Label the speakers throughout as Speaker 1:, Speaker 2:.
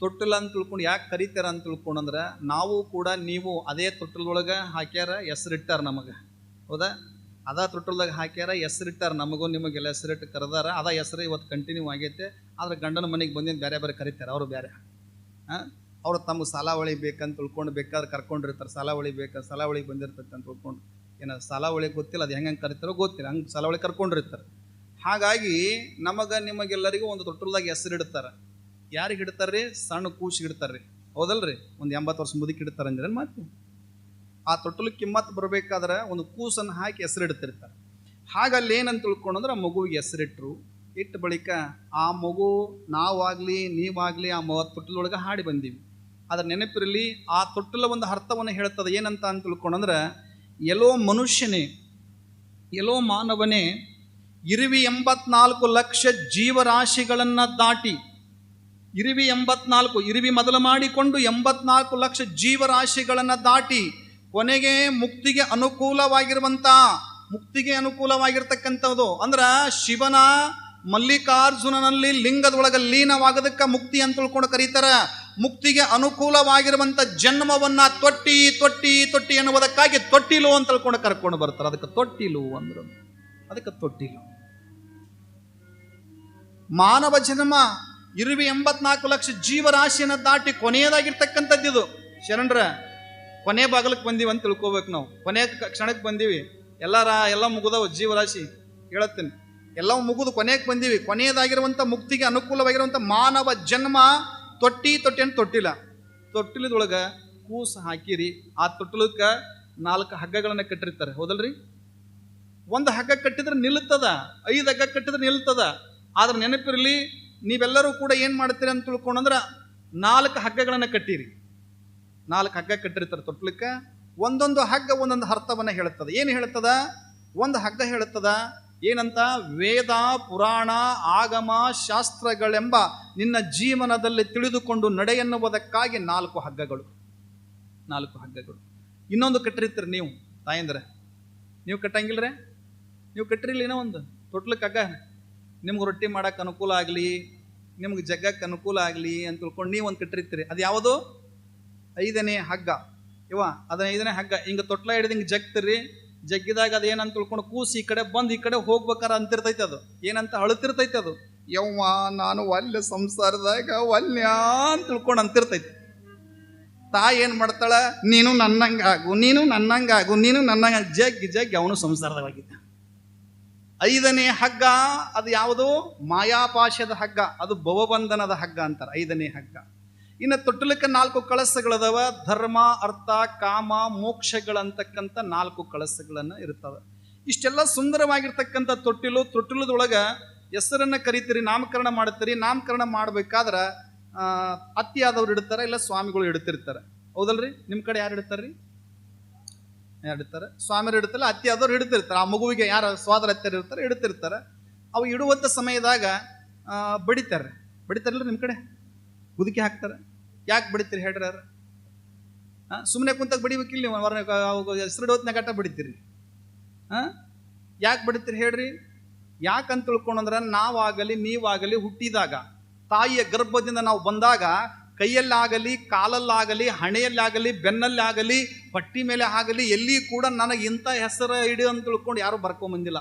Speaker 1: ತೊಟ್ಟಿಲ್ಲ ಅಂತ ತಿಳ್ಕೊಂಡು ಯಾಕೆ ಕರಿತಾರ ಅಂತ ತಿಳ್ಕೊಂಡಂದ್ರೆ ನಾವು ಕೂಡ ನೀವು ಅದೇ ತೊಟ್ಟಲದೊಳಗೆ ಹಾಕ್ಯಾರ, ಹೆಸರಿಟ್ಟಾರ ನಮಗೆ. ಹೌದಾ? ಅದ ತೊಟ್ಟಲ್ದಾಗ ಹಾಕ್ಯಾರ, ಹೆಸರಿಟ್ಟಾರ ನಮಗೂ ನಿಮಗೆಲ್ಲ ಹೆಸರಿಟ್ಟು ಕರೆದಾರ, ಅದ ಹೆಸರು ಇವತ್ತು ಕಂಟಿನ್ಯೂ ಆಗೈತೆ. ಆದ್ರೆ ಗಂಡನ ಮನೆಗೆ ಬಂದಿದ್ದು ಬೇರೆ ಬೇರೆ ಕರಿತಾರೆ ಅವರು ಬೇರೆ ಹಾಂ ಅವ್ರು ತಮ್ಮ ಸಾಲಾವಳಿ ಬೇಕಂತ ತಿಳ್ಕೊಂಡು ಬೇಕಾದ್ರೆ ಕರ್ಕೊಂಡಿರ್ತಾರೆ, ಸಾಲಾವಳಿ ಬೇಕಾ ಸಾಲಾವಳಿಗೆ ಬಂದಿರ್ತೈತೆ ಅಂತ ತಿಳ್ಕೊಂಡು. ಏನೋ ಸಾಲಾವಳಿ ಗೊತ್ತಿಲ್ಲ, ಅದು ಹೆಂಗೆ ಕರಿತಾರೋ ಗೊತ್ತಿಲ್ಲ, ಹಂಗೆ ಸಾಲಾವಳಿ ಕರ್ಕೊಂಡಿರ್ತಾರೆ. ಹಾಗಾಗಿ ನಮಗೆ ನಿಮಗೆಲ್ಲರಿಗೂ ಒಂದು ತೊಟ್ಟಲ್ದಾಗ ಹೆಸರು ಇಡ್ತಾರೆ ಯಾರಿಗೆ ಇಡ್ತಾರ್ರಿ? ಸಣ್ಣ ಕೂಸಿಗೆ ಇಡ್ತಾರ್ರಿ. ಹೌದಲ್ರಿ? ಒಂದು ಎಂಬತ್ತು ವರ್ಷ ಮುದುಕಿ ಇಡ್ತಾರೆ ಅಂದ್ರೆ ಮಾತು ಆ ತೊಟ್ಟಲು ಕಿಮ್ಮತ್ತು ಬರಬೇಕಾದ್ರೆ ಒಂದು ಕೂಸನ್ನು ಹಾಕಿ ಹೆಸರಿಡ್ತಿರ್ತಾರೆ. ಹಾಗಲ್ಲಿ ಏನಂತ ತಿಳ್ಕೊಂಡ್ರೆ ಆ ಮಗುವಿಗೆ ಹೆಸರಿಟ್ರು. ಇಟ್ಟ ಬಳಿಕ ಆ ಮಗು ನಾವಾಗಲಿ, ನೀವಾಗಲಿ ಆ ಮ ತೊಟ್ಟಲೊಳಗೆ ಹಾಡಿ ಬಂದೀವಿ. ಅದರ ನೆನಪಿರಲಿ, ಆ ತೊಟ್ಟಲ ಒಂದು ಅರ್ಥವನ್ನು ಹೇಳ್ತದೆ. ಏನಂತ ಅಂತ ತಿಳ್ಕೊಂಡ್ರೆ ಎಲ್ಲೋ ಮನುಷ್ಯನೇ, ಎಲ್ಲೋ ಮಾನವನೇ, ಇರುವಿ ಎಂಬತ್ನಾಲ್ಕು ಲಕ್ಷ ಜೀವರಾಶಿಗಳನ್ನು ದಾಟಿ ಇರುವಿ ಎಂಬತ್ನಾಲ್ಕು, ಇರಿವಿ ಮೊದಲು ಮಾಡಿಕೊಂಡು ಎಂಬತ್ನಾಲ್ಕು ಲಕ್ಷ ಜೀವರಾಶಿಗಳನ್ನು ದಾಟಿ ಕೊನೆಗೆ ಮುಕ್ತಿಗೆ ಅನುಕೂಲವಾಗಿರುವಂಥ ಮುಕ್ತಿಗೆ ಅನುಕೂಲವಾಗಿರ್ತಕ್ಕಂಥದ್ದು. ಅಂದ್ರೆ ಶಿವನ, ಮಲ್ಲಿಕಾರ್ಜುನನಲ್ಲಿ ಲಿಂಗದೊಳಗೆ ಲೀನವಾಗೋದಕ್ಕೆ ಮುಕ್ತಿ ಅಂತ ತಿಳ್ಕೊಂಡು ಕರೀತಾರ. ಮುಕ್ತಿಗೆ ಅನುಕೂಲವಾಗಿರುವಂಥ ಜನ್ಮವನ್ನ ತೊಟ್ಟಿ ತೊಟ್ಟಿ ತೊಟ್ಟಿ ಎನ್ನುವುದಕ್ಕಾಗಿ ತೊಟ್ಟಿಲು ಅಂತ ತಿಳ್ಕೊಂಡು ಕರ್ಕೊಂಡು ಬರ್ತಾರೆ. ಅದಕ್ಕೆ ತೊಟ್ಟಿಲು ಅಂದ್ರು. ಅದಕ್ಕೆ ತೊಟ್ಟಿಲು. ಮಾನವ ಜನ್ಮ ಇರುವಿ ಎಂಬತ್ನಾಲ್ಕು ಲಕ್ಷ ಜೀವರಾಶಿಯನ್ನು ದಾಟಿ ಕೊನೆಯದಾಗಿರ್ತಕ್ಕಂಥದ್ದು ಇದು. ಶರಣರ, ಕೊನೆ ಬಾಗಲಕ್ಕೆ ಬಂದೀವಿ ಅಂತ ತಿಳ್ಕೊಬೇಕು ನಾವು. ಕೊನೆ ಕ್ಷಣಕ್ಕೆ ಬಂದೀವಿ. ಎಲ್ಲಾರ, ಎಲ್ಲ ಮುಗಿದವು ಜೀವರಾಶಿ. ಹೇಳುತ್ತೇನೆ ಎಲ್ಲ ಮುಗಿದು ಕೊನೆಗೆ ಬಂದೀವಿ. ಕೊನೆಯದಾಗಿರುವಂಥ ಮುಕ್ತಿಗೆ ಅನುಕೂಲವಾಗಿರುವಂಥ ಮಾನವ ಜನ್ಮ ತೊಟ್ಟಿ ತೊಟ್ಟಿ ಅಂತ ತೊಟ್ಟಿಲ್ಲ. ತೊಟ್ಟಿಲದೊಳಗೆ ಕೂಸು ಹಾಕಿರಿ. ಆ ತೊಟ್ಟಿಲಕ್ಕೆ ನಾಲ್ಕು ಹಗ್ಗಗಳನ್ನು ಕಟ್ಟಿರ್ತಾರೆ. ಹೌದಲ್ರಿ? ಒಂದು ಹಗ್ಗ ಕಟ್ಟಿದ್ರೆ ನಿಲ್ಲುತ್ತದ? ಐದು ಹಗ್ಗ ಕಟ್ಟಿದ್ರೆ ನಿಲ್ತದ ಆದ್ರೆ ನೆನಪಿರಲಿ ನೀವೆಲ್ಲರೂ ಕೂಡ ಏನು ಮಾಡ್ತೀರಿ ಅಂತ ತಿಳ್ಕೊಂಡಂದ್ರೆ ನಾಲ್ಕು ಹಗ್ಗಗಳನ್ನು ಕಟ್ಟಿರಿ. ನಾಲ್ಕು ಹಗ್ಗ ಕಟ್ಟಿರ್ತಾರೆ ತೊಟ್ಲಕ್ಕೆ. ಒಂದೊಂದು ಹಗ್ಗ ಒಂದೊಂದು ಅರ್ಥವನ್ನು ಹೇಳುತ್ತದೆ. ಏನು ಹೇಳ್ತದ ಒಂದು ಹಗ್ಗ ಹೇಳುತ್ತದ? ಏನಂತ? ವೇದ, ಪುರಾಣ, ಆಗಮ, ಶಾಸ್ತ್ರಗಳೆಂಬ ನಿನ್ನ ಜೀವನದಲ್ಲಿ ತಿಳಿದುಕೊಂಡು ನಡೆ ಎನ್ನುವುದಕ್ಕಾಗಿ ನಾಲ್ಕು ಹಗ್ಗಗಳು. ನಾಲ್ಕು ಹಗ್ಗಗಳು. ಇನ್ನೊಂದು ಕಟ್ಟಿರ್ತೀರಿ ನೀವು. ತಾಯಂದ್ರೆ, ನೀವು ಕಟ್ಟಂಗಿಲ್ರೆ? ನೀವು ಕಟ್ಟಿರಲಿ ಏನೋ ಒಂದು ತೊಟ್ಲಕ್ಕೆ ಹಗ್ಗ? ನಿಮ್ಗೆ ರೊಟ್ಟಿ ಮಾಡೋಕ್ಕೆ ಅನುಕೂಲ ಆಗಲಿ, ನಿಮ್ಗೆ ಜಗ್ಗಕ್ಕೆ ಅನುಕೂಲ ಆಗಲಿ ಅಂತ ತಿಳ್ಕೊಂಡು ನೀವು ಒಂದು ಕಟ್ಟಿರ್ತೀರಿ. ಅದು ಯಾವುದು? ಐದನೇ ಹಗ್ಗ. ಇವ ಅದನ್ನ ಐದನೇ ಹಗ್ಗ. ಹಿಂಗೆ ತೊಟ್ಲ ಹಿಡಿದು ಹಿಂಗೆ ಜಗ್ತಿರಿ. ಜಗ್ಗಿದಾಗ ಅದು ಏನಂತ ತಿಳ್ಕೊಂಡು ಕೂಸಿ ಈ ಕಡೆ ಬಂದು ಈ ಕಡೆ ಹೋಗ್ಬೇಕಾರ ಅಂತಿರ್ತೈತೆ ಅದು. ಏನಂತ ಅಳುತ್ತಿರ್ತೈತೆ ಅದು. ಯವ್ವ, ನಾನು ಒಲ್ಲೆ ಸಂಸಾರದಾಗ ಒಲ್ಯ ಅಂತ ತಿಳ್ಕೊಂಡು ಅಂತಿರ್ತೈತೆ. ತಾಯಿ ಏನು ಮಾಡ್ತಾಳ? ನೀನು ನನ್ನಂಗಾಗು ನೀನು ನನ್ನಂಗಾಗು ನೀನು ನನ್ನಂಗ ಜಗ್ಗಿ ಜಗ್ಗಿ ಅವನು ಸಂಸಾರದವಾಗಿದ್ದ ಐದನೇ ಹಗ್ಗ, ಅದು ಯಾವುದು? ಮಾಯಾಪಾಶದ ಹಗ್ಗ. ಅದು ಭವಬಂಧನದ ಹಗ್ಗ ಅಂತಾರೆ, ಐದನೇ ಹಗ್ಗ. ಇನ್ನು ತೊಟ್ಟಲಕ್ಕೆ ನಾಲ್ಕು ಕಳಸಗಳದವ, ಧರ್ಮ, ಅರ್ಥ, ಕಾಮ, ಮೋಕ್ಷಗಳಂತಕ್ಕಂಥ ನಾಲ್ಕು ಕಳಸಗಳನ್ನು ಇರ್ತವೆ. ಇಷ್ಟೆಲ್ಲ ಸುಂದರವಾಗಿರ್ತಕ್ಕಂಥ ತೊಟ್ಟಿಲು, ತೊಟ್ಟಿಲದೊಳಗೆ ಹೆಸರನ್ನ ಕರಿತೀರಿ, ನಾಮಕರಣ ಮಾಡ್ತೀರಿ ನಾಮಕರಣ ಮಾಡಬೇಕಾದ್ರೆ ಅತ್ತಿಯಾದವ್ರು ಇಡ್ತಾರೆ, ಇಲ್ಲ ಸ್ವಾಮಿಗಳು ಇಡ್ತಿರ್ತಾರೆ. ಹೌದಲ್ರಿ? ನಿಮ್ಮ ಕಡೆ ಯಾರು ಇಡ್ತಾರ್ರಿ? ಯಾರು ಇಡ್ತಾರೆ? ಸ್ವಾಮಿಯರು ಇಡ್ತಾರೆ ಅತ್ತಿಯಾದವ್ರು ಇಡ್ತಿರ್ತಾರೆ ಆ ಮಗುವಿಗೆ ಯಾರು ಸ್ವಾದರ ಹತ್ತಿರ ಇರ್ತಾರೆ ಇಡ್ತಿರ್ತಾರೆ ಅವು ಇಡುವಂಥ ಸಮಯದಾಗ ಬಡಿತಾರೆ. ಬಡಿತಾರಲ್ಲ ನಿಮ್ಮ ಕಡೆ? ಗುದುಕಿ ಹಾಕ್ತಾರೆ. ಯಾಕೆ ಬಡಿತೀರಿ ಹೇಳ್ರಿ ಸುಮ್ಮನೆ ಕುಂತಾಗ ಬಡಿಬೇಕಿಲ್ಲ ನೀವು. ಹೊರ ಹೆಸರು ಗಟ್ಟ ಬಡಿತೀರಿ. ಹಾಂ ಯಾಕೆ ಬಡಿತೀರಿ ಹೇಳ್ರಿ? ಯಾಕಂತ ತಿಳ್ಕೊಂಡ್ರೆ ನಾವಾಗಲಿ, ನೀವಾಗಲಿ ಹುಟ್ಟಿದಾಗ, ತಾಯಿಯ ಗರ್ಭದಿಂದ ನಾವು ಬಂದಾಗ ಕೈಯಲ್ಲಾಗಲಿ, ಕಾಲಲ್ಲಾಗಲಿ, ಹಣೆಯಲ್ಲಾಗಲಿ, ಬೆನ್ನಲ್ಲಾಗಲಿ, ಪಟ್ಟಿ ಮೇಲೆ ಆಗಲಿ, ಎಲ್ಲಿ ಕೂಡ ನನಗೆ ಇಂಥ ಹೆಸರು ಇಡು ಅಂತ ತಿಳ್ಕೊಂಡು ಯಾರು ಬರ್ಕೊಂಬಂದಿಲ್ಲ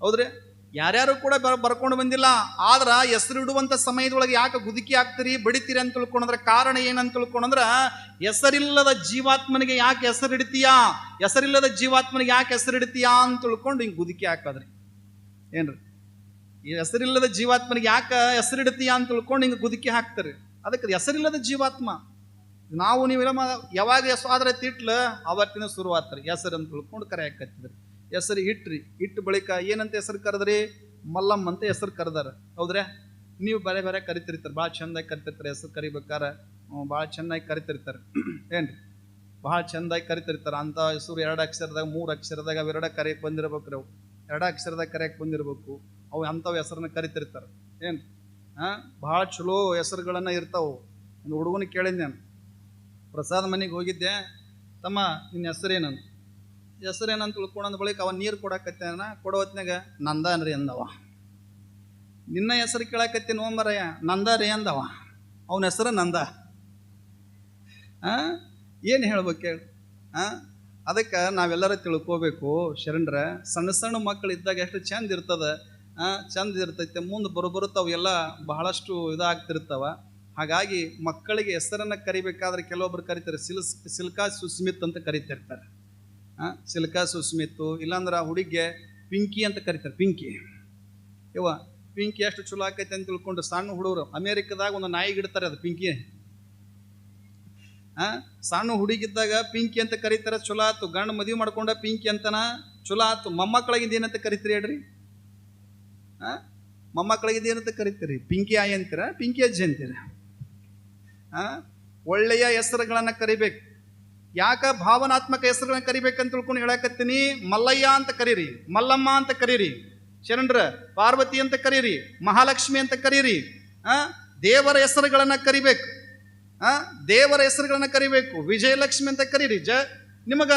Speaker 1: ಹೌದ್ರಿ? ಯಾರ್ಯಾರು ಕೂಡ ಬರ್ ಬರ್ಕೊಂಡು ಬಂದಿಲ್ಲ. ಆದ್ರೆ ಹೆಸರು ಇಡುವಂಥ ಸಮಯದೊಳಗೆ ಯಾಕೆ ಗುದುಕಿ ಹಾಕ್ತೀರಿ, ಬಡಿತೀರಿ ಅಂತ ತಿಳ್ಕೊಂಡ್ರೆ ಕಾರಣ ಏನಂತ ತಿಳ್ಕೊಂಡ್ರೆ, ಹೆಸರಿಲ್ಲದ ಜೀವಾತ್ಮನಿಗೆ ಯಾಕೆ ಹೆಸರು ಇಡ್ತೀಯಾ? ಹೆಸರಿಲ್ಲದ ಜೀವಾತ್ಮನಿಗೆ ಯಾಕೆ ಹೆಸರು ಇಡ್ತೀಯಾ ಅಂತ ತಿಳ್ಕೊಂಡು ಹಿಂಗೆ ಗುದುಕಿ ಹಾಕದ್ರಿ. ಏನ್ರಿ? ಈ ಹೆಸರಿಲ್ಲದ ಜೀವಾತ್ಮನಿಗೆ ಯಾಕೆ ಹೆಸರಿಡ್ತೀಯಾ ಅಂತ ತಿಳ್ಕೊಂಡು ಹಿಂಗೆ ಗುದುಕಿ ಹಾಕ್ತಾರೆ. ಅದಕ್ಕೆ ಹೆಸರಿಲ್ಲದ ಜೀವಾತ್ಮ. ನಾವು ನೀವು ಯಾವಾಗ ಹೆಸರು ತಿಟ್ಲ, ಅವತ್ತಿನ ಶುರುವಾತ್ರಿ ಹೆಸರು ಅಂತ ತಿಳ್ಕೊಂಡು ಕರೆ ಹಾಕತ್ತಿದ್ರಿ. ಹೆಸರು ಇಟ್ರಿ ಇಟ್ಟು ಬಳಿಕ ಏನಂತ ಹೆಸರು ಕರೆದ್ರಿ? ಮಲ್ಲಮ್ಮ ಅಂತ ಹೆಸರು ಕರೆದಾರ. ಹೌದ್ರೆ? ನೀವು ಬೇರೆ ಬೇರೆ ಕರಿತಿರ್ತಾರೆ. ಭಾಳ ಚೆಂದಾಗಿ ಕರಿತಿರ್ತಾರೆ ಹೆಸರು ಕರಿಬೇಕಾರೆ. ಭಾಳ ಚೆನ್ನಾಗಿ ಕರಿತಿರ್ತಾರೆ. ಏನ್ರಿ? ಭಾಳ ಚೆಂದಾಗಿ ಕರಿತಿರ್ತಾರೆ. ಅಂಥ ಹೆಸರು ಎರಡು ಅಕ್ಷರದಾಗ, ಮೂರು ಅಕ್ಷರದಾಗ ಅವೆರಡ ಕರೆಯಕ್ಕೆ ಬಂದಿರ್ಬೇಕು ಅವು. ಎರಡು ಅಕ್ಷರದಾಗ ಕರೆಯಕ್ಕೆ ಬಂದಿರಬೇಕು. ಅವು ಅಂಥವು ಹೆಸರನ್ನ ಕರಿತಿರ್ತಾರೆ. ಏನು ಭಾಳ ಚಲೋ ಹೆಸರುಗಳನ್ನು ಇರ್ತಾವೆ. ಒಂದು ಹುಡುಗನ ಕೇಳಿದ್ದೆ ನಾನು. ಪ್ರಸಾದ್ ಮನೆಗೆ ಹೋಗಿದ್ದೆ. ತಮ್ಮ, ನಿನ್ನ ಹೆಸರೇನಂತ. ಹೆಸರೇನಂತ ತಿಳ್ಕೊಂಡ್ ಬಳಿಕ ಅವ ನೀರು ಕೊಡಕತ್ತಾನ ಕೊಡೋ ಹೊತ್ನ್ಯಾಗ, ನಂದನ್ರಿ ಅಂದವ. ನಿನ್ನ ಹೆಸರು ಕೇಳಕತ್ತೀನಿ ಓಮರಯ್ಯ ನಂದ ರೀ ಅಂದವ. ಅವನ ಹೆಸರು ನಂದ. ಏನು ಹೇಳ್ಬೇಕು ಹೇಳಿ ಹಾಂ? ಅದಕ್ಕೆ ನಾವೆಲ್ಲರೂ ತಿಳ್ಕೋಬೇಕು. ಶರಣರ, ಸಣ್ಣ ಸಣ್ಣ ಮಕ್ಕಳು ಇದ್ದಾಗ ಎಷ್ಟು ಚಂದ ಇರ್ತದ. ಚಂದ ಇರ್ತೈತೆ, ಮುಂದೆ ಬರು ಬರುತ್ತೆ ಅವೆಲ್ಲ ಬಹಳಷ್ಟು ಇದಾಗ್ತಿರ್ತಾವ. ಹಾಗಾಗಿ ಮಕ್ಕಳಿಗೆ ಹೆಸರನ್ನು ಕರಿಬೇಕಾದ್ರೆ ಕೆಲವೊಬ್ರು ಕರಿತಾರೆ, ಸಿಲ್ಸ್, ಸಿಲ್ಕಾ ಸುಸ್ಮಿತ್ ಅಂತ ಕರಿತಿರ್ತಾರೆ. ಸಿಲ್ಕಾ ಸುಸ್ಮಿತ್ತು ಇಲ್ಲಾಂದ್ರೆ ಹುಡುಗಿಗೆ ಪಿಂಕಿ ಅಂತ ಕರಿತಾರೆ, ಪಿಂಕಿ. ಇವ ಪಿಂಕಿ ಎಷ್ಟು ಚಲೋ ಆಕೈತೆ ಅಂತ ತಿಳ್ಕೊಂಡು ಸಣ್ಣ ಹುಡುಗರು, ಅಮೇರಿಕದಾಗ ಒಂದು ನಾಯಿ ಇಡ್ತಾರೆ ಅದು ಪಿಂಕಿ. ಸಣ್ಣ ಹುಡುಗಿದ್ದಾಗ ಪಿಂಕಿ ಅಂತ ಕರೀತಾರೆ, ಚಲೋ ಆತು. ಗಂಡು ಮದುವೆ ಮಾಡ್ಕೊಂಡ ಪಿಂಕಿ ಅಂತನ, ಚಲೋ ಆತು. ಮೊಮ್ಮಕ್ಕಳಾಗಿದ್ದು ಏನಂತ ಕರಿತೀರಿ ಹೇಳ್ರಿ? ಆ? ಇದೇನಂತ ಕರಿತೀರಿ? ಪಿಂಕಿ ಆಯಿ ಅಂತೀರ? ಪಿಂಕಿ ಅಜ್ಜಿ ಅಂತೀರ? ಒಳ್ಳೆಯ ಹೆಸರುಗಳನ್ನು ಕರಿಬೇಕು. ಯಾಕ ಭಾವನಾತ್ಮಕ ಹೆಸರುಗಳನ್ನ ಕರಿಬೇಕಂತ ತಿಳ್ಕೊಂಡು ಹೇಳಕತ್ತೀನಿ? ಮಲ್ಲಯ್ಯ ಅಂತ ಕರೀರಿ. ಮಲ್ಲಮ್ಮ ಅಂತ ಕರೀರಿ. ಶರಣರ, ಪಾರ್ವತಿ ಅಂತ ಕರೀರಿ. ಮಹಾಲಕ್ಷ್ಮಿ ಅಂತ ಕರೀರಿ. ಆ? ದೇವರ ಹೆಸರುಗಳನ್ನ ಕರಿಬೇಕು. ಆ? ದೇವರ ಹೆಸರುಗಳನ್ನ ಕರಿಬೇಕು. ವಿಜಯಲಕ್ಷ್ಮಿ ಅಂತ ಕರೀರಿ. ಜ ನಿಮಗ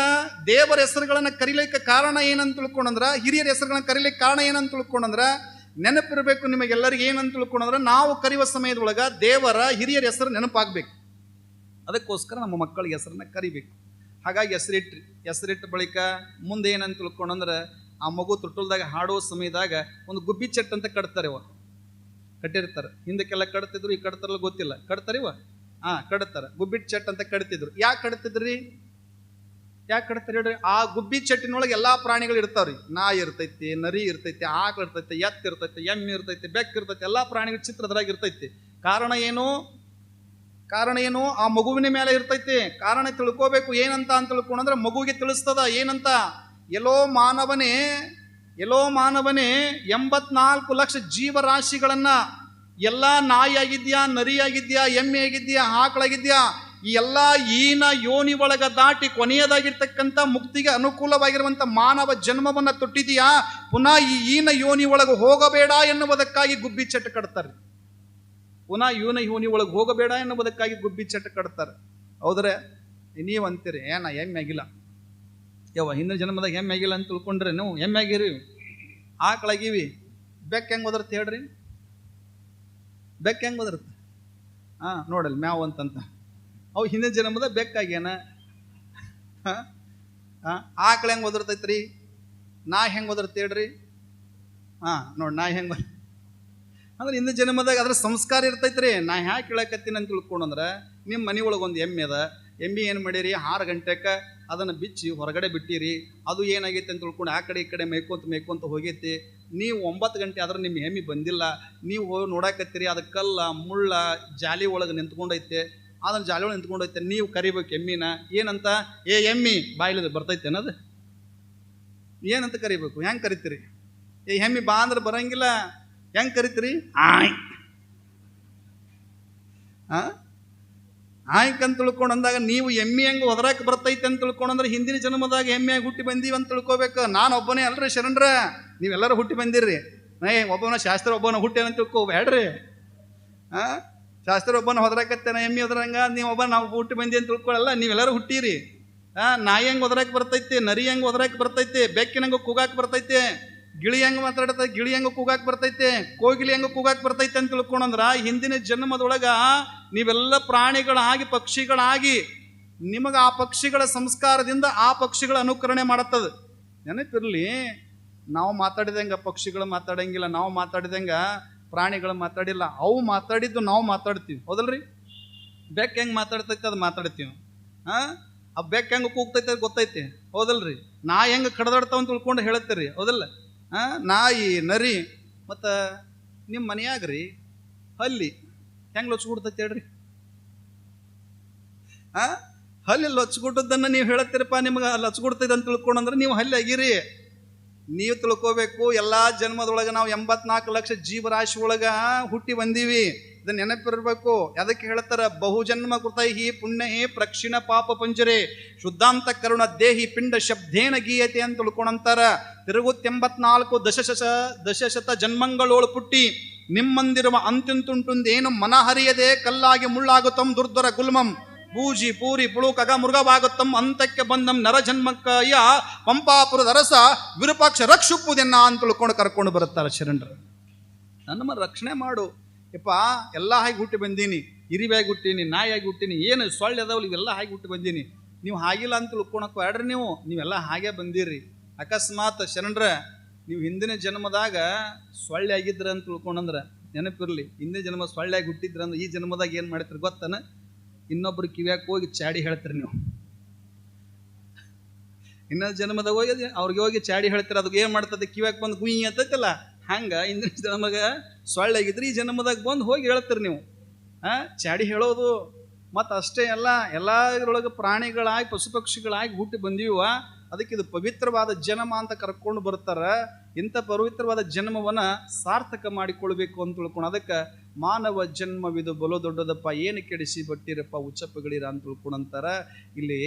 Speaker 1: ದೇವರ ಹೆಸರುಗಳನ್ನು ಕರಿಲಿಕ್ಕೆ ಕಾರಣ ಏನಂತ ತಿಳ್ಕೊಂಡಂದ್ರೆ, ಹಿರಿಯರ ಹೆಸರುಗಳನ್ನು ಕರಿಲಿಕ್ಕೆ ಕಾರಣ ಏನಂತ ತಿಳ್ಕೊಂಡಂದ್ರೆ, ನೆನಪಿರಬೇಕು ನಿಮಗೆಲ್ಲರಿಗೆ ಏನಂತ ತಿಳ್ಕೊಂಡಂದ್ರೆ, ನಾವು ಕರೆಯುವ ಸಮಯದೊಳಗೆ ದೇವರ ಹಿರಿಯರ ಹೆಸರು ನೆನಪಾಗಬೇಕು. ಅದಕ್ಕೋಸ್ಕರ ನಮ್ಮ ಮಕ್ಕಳಿಗೆ ಹೆಸರನ್ನು ಕರಿಬೇಕು. ಹಾಗಾಗಿ ಹೆಸರಿಟ್ರಿ. ಹೆಸರಿಟ್ಟ ಬಳಿಕ ಮುಂದೆ ಏನಂತ ತಿಳ್ಕೊಂಡಂದ್ರೆ, ಆ ಮಗು ತೊಟ್ಟಲ್ದಾಗ ಹಾಡುವ ಸಮಯದಾಗ ಒಂದು ಗುಬ್ಬಿ ಚಟ್ ಅಂತ ಕಟ್ತಾರೆ ಇವ. ಕಟ್ಟಿರ್ತಾರೆ. ಹಿಂದಕ್ಕೆಲ್ಲ ಕಡ್ತಿದ್ರು ಈ ಕಡ್ತಾರಲ್ಲ ಗೊತ್ತಿಲ್ಲ. ಕಡ್ತಾರೆ ಇವ? ಹಾಂ ಕಡ್ತಾರೆ ಗುಬ್ಬಿಟ್ ಚಟ್ ಅಂತ ಕಡ್ತಿದ್ರು ಯಾಕೆ ಕಟ್ತಿದ್ರಿ? ಯಾಕೆ ಕಡಿತಾರೆ ಹೇಳ್ರಿ? ಆ ಗುಬ್ಬಿ ಚಟ್ಟಿನೊಳಗೆ ಎಲ್ಲಾ ಪ್ರಾಣಿಗಳು ಇರ್ತಾವ್ರಿ. ನಾಯಿ ಇರ್ತೈತಿ, ನರಿ ಇರ್ತೈತಿ, ಆಕಳು ಇರ್ತೈತಿ ಎತ್ತು ಇರ್ತೈತಿ, ಎಮ್ಮೆ ಇರ್ತೈತಿ, ಬೆಕ್ಕ ಇರ್ತೈತಿ, ಎಲ್ಲಾ ಪ್ರಾಣಿಗಳ ಚಿತ್ರ ಅದ್ರಾಗ ಇರ್ತೈತಿ. ಕಾರಣ ಏನು? ಕಾರಣ ಏನು? ಆ ಮಗುವಿನ ಮೇಲೆ ಇರ್ತೈತಿ. ಕಾರಣ ತಿಳ್ಕೋಬೇಕು, ಏನಂತ ಅಂತ ತಿಳ್ಕೊಂಡ್ರೆ ಮಗುವಿಗೆ ತಿಳಿಸ್ತದ, ಏನಂತ? ಎಲ್ಲೋ ಮಾನವನೇ ಎಲ್ಲೋ ಮಾನವನೇ ಎಂಬತ್ನಾಲ್ಕು ಲಕ್ಷ ಜೀವರಾಶಿಗಳನ್ನು ಎಲ್ಲ ನಾಯಿ ಆಗಿದ್ಯಾ ನರಿ ಆಗಿದ್ಯಾ ಎಮ್ಮೆ ಆಗಿದ್ಯಾ ಆಕಳಾಗಿದ್ಯಾ ಈ ಎಲ್ಲ ಈನ ಯೋನಿ ಒಳಗ ದಾಟಿ ಕೊನೆಯದಾಗಿರ್ತಕ್ಕಂಥ ಮುಕ್ತಿಗೆ ಅನುಕೂಲವಾಗಿರುವಂಥ ಮಾನವ ಜನ್ಮವನ್ನು ತೊಟ್ಟಿದೀಯಾ? ಪುನಃ ಈ ಈನ ಯೋನಿ ಒಳಗೆ ಹೋಗಬೇಡ ಎನ್ನುವುದಕ್ಕಾಗಿ ಗುಬ್ಬಿ ಚಟ್ ಕಟ್ತಾರೆ. ಪುನಃ ಇವನ ಯೋನಿ ಒಳಗೆ ಹೋಗಬೇಡ ಎನ್ನುವುದಕ್ಕಾಗಿ ಗುಬ್ಬಿ ಚಟ್ ಕಟ್ತಾರೆ. ಹೌದ್ರೆ? ನೀವು ಅಂತೀರಿ ಏನ ಹೆಮ್ಮೆ ಆಗಿಲ್ಲ. ಯವ್ವ, ಹಿಂದಿನ ಜನ್ಮದಾಗ ಹೆಮ್ಮೆ ಆಗಿಲ್ಲ ಅಂತ ತಿಳ್ಕೊಂಡ್ರೆ ನೀವು ಹೆಮ್ಮೆ ಆಗಿರಿ. ಆಕಳಾಗಿವಿ. ಬೆಕ್ಕ ಹೆಂಗೆ ಒದರ್ತ ಹೇಳ್ರಿ? ಬೆಕ್ಕ ಹೆಂಗೆ ಓದರ್ತ ಹಾಂ ನೋಡಲ್ ಮ್ಯಾವ್ ಅಂತಂತ. ಅವು ಹಿಂದಿನ ಜನ್ಮದ ಹಾಂ? ಆಕಳ ಹೆಂಗೆ ಒದರ್ತೈತ್ರಿ? ನಾ ಹೆಂಗೆ ಒದರ್ತ ಹೇಳ್ರಿ? ಹಾಂ, ನೋಡಿ ನಾ ಹೆಂಗೆ ಅಂದ್ರೆ ಹಿಂದಿನ ಜನ್ಮದಾಗ ಅದ್ರ ಸಂಸ್ಕಾರ ಇರ್ತೈತ್ರಿ. ನಾ ಹ್ಯಾಕೆ ಕೇಳಕತ್ತೀನಿ ಅಂತ ತಿಳ್ಕೊಂಡಂದ್ರೆ ನಿಮ್ಮ ಮನೆ ಒಳಗೆ ಒಂದು ಎಮ್ಮೆ ಅದ. ಎಮ್ಮೆ ಏನು ಮಾಡೀರಿ ಆರು ಗಂಟೆಗೆ ಅದನ್ನು ಬಿಚ್ಚಿ ಹೊರಗಡೆ ಬಿಟ್ಟಿರಿ. ಅದು ಏನಾಗೈತೆ ಅಂತ ತಿಳ್ಕೊಂಡು ಆ ಕಡೆ ಈ ಕಡೆ ಮೇಯ್ಕೊಂತ ಮೇಯ್ಕೊಂತ ಹೋಗೈತಿ. ನೀವು ಒಂಬತ್ತು ಗಂಟೆ ಆದ್ರೆ ನಿಮ್ಮ ಎಮ್ಮೆ ಬಂದಿಲ್ಲ. ನೀವು ನೋಡಾಕತ್ತೀರಿ. ಅದು ಕಲ್ಲ, ಮುಳ್ಳ, ಜಾಲಿ ಒಳಗೆ ನಿಂತ್ಕೊಂಡೈತೆ. ಅದನ್ನ ಜಾಲಿ ಒಳಗೆ ನಿಂತ್ಕೊಂಡೈತೆ ನೀವು ಕರಿಬೇಕು ಎಮ್ಮಿನ, ಏನಂತ? ಏ, ಎಮ್ಮಿ, ಬಾಯಿಲಿದ ಬರ್ತೈತೆ ಅನ್ನೋದು. ಏನಂತ ಕರಿಬೇಕು? ಹೆಂಗೆ ಕರಿತೀರಿ? ಏ, ಎಮ್ಮಿ ಬಾ ಅಂದ್ರೆ ಬರಂಗಿಲ್ಲ. ಹೆಂಗ್ ಕರಿತೀರಿ? ಆಯ್. ಆಯ್ಕ್ ಅಂತ ತಿಳ್ಕೊಂಡು ಅಂದಾಗ, ನೀವು ಎಮ್ಮಿ ಹೆಂಗ್ ಒದರಾಕ್ ಬರ್ತೈತೆ ಅಂತ ತಿಳ್ಕೊಂಡು ಅಂದ್ರೆ ಹಿಂದಿನ ಜನ್ಮದಾಗ ಎಮ್ಮೆಯಾಗಿ ಹುಟ್ಟಿ ಬಂದೀವಿ ಅಂತ ತಿಳ್ಕೊಬೇಕು. ನಾನು ಒಬ್ಬನೇ ಅಲ್ರಿ ಶರಣ್ರ. ನೀವೆಲ್ಲರೂ ಹುಟ್ಟಿ ಬಂದಿರ್ರಿ. ಏ, ಒಬ್ಬನ ಶಾಸ್ತ್ರ, ಒಬ್ಬನ ಹುಟ್ಟಿ ಅಂತ ತಿಳ್ಕೋಬೇಡ್ರಿ. ಬೇಡ್ರಿ ಆ? ಶಾಸ್ತ್ರ ಒಬ್ಬನ ಹೊದರಾಕತ್ತೇನ, ಎಮ್ಮಿ ಹೊದ್ರಂಗ ನೀವು ಒಬ್ಬ ನಾವು ಹುಟ್ಟಿ ಬಂದಿ ಅಂತ ತಿಳ್ಕೊಳ್ಳಲ್ಲ ನೀವೆಲ್ಲರೂ ಹುಟ್ಟಿರಿ. ಆ, ನಾಯಿ ಹೆಂಗ್ ಒದರಾಕ್ ಬರ್ತೈತಿ, ನರಿ ಹೆಂಗ್ ಒದರಾಕ್ ಬರ್ತೈತಿ ಬೆಕ್ಕಿನಂಗೆ ಕೂಗಾಕ್ ಬರ್ತೈತಿ, ಗಿಳಿ ಹೆಂಗ್ ಮಾತಾಡತ್ತ, ಗಿಳಿ ಹೆಂಗೆ ಕೂಗಾಕ್ ಬರ್ತೈತೆ, ಕೋಗಿಲಿ ಹೆಂಗೆ ಕೂಗಾಕ್ ಬರ್ತೈತೆ ಅಂತ ತಿಳ್ಕೊಂಡಂದ್ರ, ಹಿಂದಿನ ಜನ್ಮದೊಳಗ ನೀವೆಲ್ಲ ಪ್ರಾಣಿಗಳಾಗಿ, ಪಕ್ಷಿಗಳಾಗಿ, ನಿಮಗೆ ಆ ಪಕ್ಷಿಗಳ ಸಂಸ್ಕಾರದಿಂದ ಆ ಪಕ್ಷಿಗಳ ಅನುಕರಣೆ ಮಾಡತ್ತದ. ನೆನಪಿರ್ಲಿ, ನಾವು ಮಾತಾಡಿದಂಗ ಪಕ್ಷಿಗಳು ಮಾತಾಡಂಗಿಲ್ಲ, ನಾವು ಮಾತಾಡಿದಂಗ ಪ್ರಾಣಿಗಳು ಮಾತಾಡಿಲ್ಲ. ಅವು ಮಾತಾಡಿದ್ದು ನಾವು ಮಾತಾಡ್ತೀವಿ. ಹೌದಲ್ರಿ? ಬೆಕ್ಕ ಹೆಂಗೆ ಮಾತಾಡ್ತೈತೆ ಅದು ಮಾತಾಡ್ತೀವಿ ಹಾಂ? ಆ ಬೆಕ್ಕ ಹೆಂಗೆ ಕೂಗ್ತೈತೆ ಅದು ಗೊತ್ತೈತಿ? ಹೌದಲ್ರಿ? ನಾ ಹೆಂಗೆ ಕಡದಾಡ್ತಾವ ಅಂತ ತಿಳ್ಕೊಂಡು ಹೇಳತ್ತೀರಿ. ಹೌದಲ್ಲ? ಹಾಂ? ನಾಯಿ, ನರಿ, ಮತ್ತು ನಿಮ್ಮ ಮನೆಯಾಗ್ರಿ ಹಲ್ಲಿ ಹೆಂಗೆ ಲೊಚ್ಕೊಡ್ತೈತೆ ಹೇಳ್ರಿ? ಹಾಂ? ಹಲ್ಲಿ ಲೊಚ್ಕೊಟ್ಟದ್ದನ್ನು ನೀವು ಹೇಳತ್ತೀರಪ್ಪ ನಿಮ್ಗೆ ಲೊಚ್ಕೊಡ್ತೈತೆ ಅಂತ ತಿಳ್ಕೊಂಡಂದ್ರೆ ನೀವು ಹಲ್ಲಿ ಆಗಿರಿ. ನೀವು ತಿಳ್ಕೋಬೇಕು, ಎಲ್ಲ ಜನ್ಮದೊಳಗೆ ನಾವು ಎಂಬತ್ನಾಲ್ಕು ಲಕ್ಷ ಜೀವರಾಶಿ ಒಳಗೆ ಹುಟ್ಟಿ ಬಂದೀವಿ. ಇದನ್ನ ನೆನಪಿರ್ಬೇಕು. ಅದಕ್ಕೆ ಹೇಳ್ತಾರೆ? ಬಹುಜನ್ಮ ಕೃತೈಹಿ ಪುಣ್ಯಹಿ ಪ್ರಕ್ಷಿಣ ಪಾಪ ಪಂಜರೆ. ಶುದ್ಧಾಂತ ಕರುಣ ದೇಹಿ ಪಿಂಡ ಶಬ್ದೇನ ಗೀಯತೆ ಅಂತ ತಿಳ್ಕೊಂಡಂತಾರ ತಿರುಗುತ್ತೆಂಬತ್ನಾಲ್ಕು ದಶಶತ ದಶಶತ ಜನ್ಮಂಗಳೋಳು ಪುಟ್ಟಿ. ನಿಮ್ಮಂದಿರುವ ಅಂತ್ಯಂತುಂಟುಂದೇನು ಮನಹರಿಯದೆ ಕಲ್ಲಾಗಿ ಮುಳ್ಳಾಗುತ್ತಂ ದುರ್ದರ ಗುಲ್ಮಂ. ಬೂಜಿ, ಪೂರಿ ಪುಳು ಕಗ ಮೃಗವಾಗುತ್ತಂ ಅಂತಕ್ಕೆ ಬಂದಂ ನರಜನ್ಮಕ್ಕಯ್ಯ. ಪಂಪಾಪುರದ ಅರಸ ವಿರೂಪಾಕ್ಷ ರಕ್ಷುಪ್ಪುದೆನ್ನ ಅಂತ ತಿಳ್ಕೊಂಡು ಕರ್ಕೊಂಡು ಬರುತ್ತಾರೆ ಶರಣರು. ನನ್ನ ರಕ್ಷಣೆ ಮಾಡು. ಯಪ್ಪ, ಎಲ್ಲ ಹಾಗೆ ಹುಟ್ಟಿ ಬಂದೀನಿ. ಇರಿವೆಯಾಗಿ ಹುಟ್ಟೀನಿ, ನಾಯಿಯಾಗಿ ಹುಟ್ಟೀನಿ, ಏನು ಸೊಳ್ಳೆ ಅದಾವಲ್ಲ, ಇವೆಲ್ಲ ಹಾಗೆ ಹುಟ್ಟಿ ಬಂದೀನಿ. ನೀವು ಹಾಗಿಲ್ಲ ಅಂತ ತಿಳ್ಕೊಳಕ್ ಬೇಡ್ರಿ ನೀವು. ನೀವೆಲ್ಲ ಹಾಗೆ ಬಂದಿರಿ. ಅಕಸ್ಮಾತ್ ಶರಣರ, ನೀವು ಹಿಂದಿನ ಜನ್ಮದಾಗ ಸೊಳ್ಳೆ ಆಗಿದ್ರ ಅಂತ ತಿಳ್ಕೊಂಡಂದ್ರೆ ನೆನಪಿರಲಿ. ಹಿಂದಿನ ಜನ್ಮ ಸೊಳ್ಳೆ ಆಗಿ ಹುಟ್ಟಿದ್ರ ಅಂದ್ರೆ ಈ ಜನ್ಮದಾಗ ಏನು ಮಾಡ್ತೀರಿ ಗೊತ್ತನ? ಇನ್ನೊಬ್ರು ಕಿವ್ಯಾಕ್ ಹೋಗಿ ಚಾಡಿ ಹೇಳ್ತೀರಿ ನೀವು. ಇನ್ನೊಂದು ಜನ್ಮದಾಗ ಹೋಗಿ ಅವ್ರಿಗೆ ಹೋಗಿ ಚಾಡಿ ಹೇಳ್ತೀರ ಅದಕ್ಕೆ ಏನು ಮಾಡ್ತದೆ? ಕಿವ್ಯಾಕೆ ಬಂದು ಗುಯಿ ಅಂತೈತಲ್ಲ? ಹಂಗ ಇಂದಿನ ಜನ್ಮಗ ಸೊಳ್ಳೆ ಆಗಿದ್ರೆ ಈ ಜನ್ಮದಾಗ ಬಂದು ಹೋಗಿ ಹೇಳ್ತೀರಿ ನೀವು. ಹಾಂ ಚಾಡಿ ಹೇಳೋದು. ಮತ್ತು ಅಷ್ಟೇ ಎಲ್ಲ ಇದ್ರೊಳಗೆ ಪ್ರಾಣಿಗಳಾಗಿ ಪಶು ಪಕ್ಷಿಗಳಾಗಿ ಹುಟ್ಟಿ ಬಂದೀವ. ಅದಕ್ಕೆ ಇದು ಪವಿತ್ರವಾದ ಜನ್ಮ ಅಂತ ಕರ್ಕೊಂಡು ಬರ್ತಾರ. ಇಂಥ ಪವಿತ್ರವಾದ ಜನ್ಮವನ್ನು ಸಾರ್ಥಕ ಮಾಡಿಕೊಳ್ಬೇಕು ಅಂತ ತಿಳ್ಕೊಂಡು ಅದಕ್ಕೆ ಮಾನವ ಜನ್ಮವಿದು ಬಲು ದೊಡ್ಡದಪ್ಪ, ಏನು ಕೆಡಿಸಿ ಬಟ್ಟಿರಪ್ಪ, ಉಚ್ಚಪ್ಪಗಳಿರ ಅಂತ ತಿಳ್ಕೊಂಡಂತಾರ ಇಲ್ಲಿ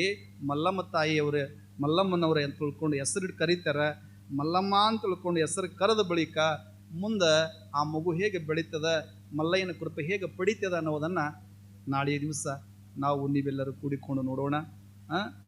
Speaker 1: ಮಲ್ಲಮ್ಮ ತಾಯಿಯವ್ರ, ಮಲ್ಲಮ್ಮನವ್ರ ಅಂತ ತಿಳ್ಕೊಂಡು ಹೆಸರಿಟ್ಟು ಕರೀತಾರ. ಮಲ್ಲಮ್ಮ ಅಂತ ತಿಳ್ಕೊಂಡು ಹೆಸರು ಕರೆದ ಬಳಿಕ ಮುಂದೆ ಆ ಮಗು ಹೇಗೆ ಬೆಳೀತದ, ಮಲ್ಲಯ್ಯನ ಕೃಪೆ ಹೇಗೆ ಪಡಿತದ ಅನ್ನೋದನ್ನು ನಾಳೆ ದಿವಸ ನಾವು ನೀವೆಲ್ಲರೂ ಕೂಡಿಕೊಂಡು ನೋಡೋಣ. ಆ?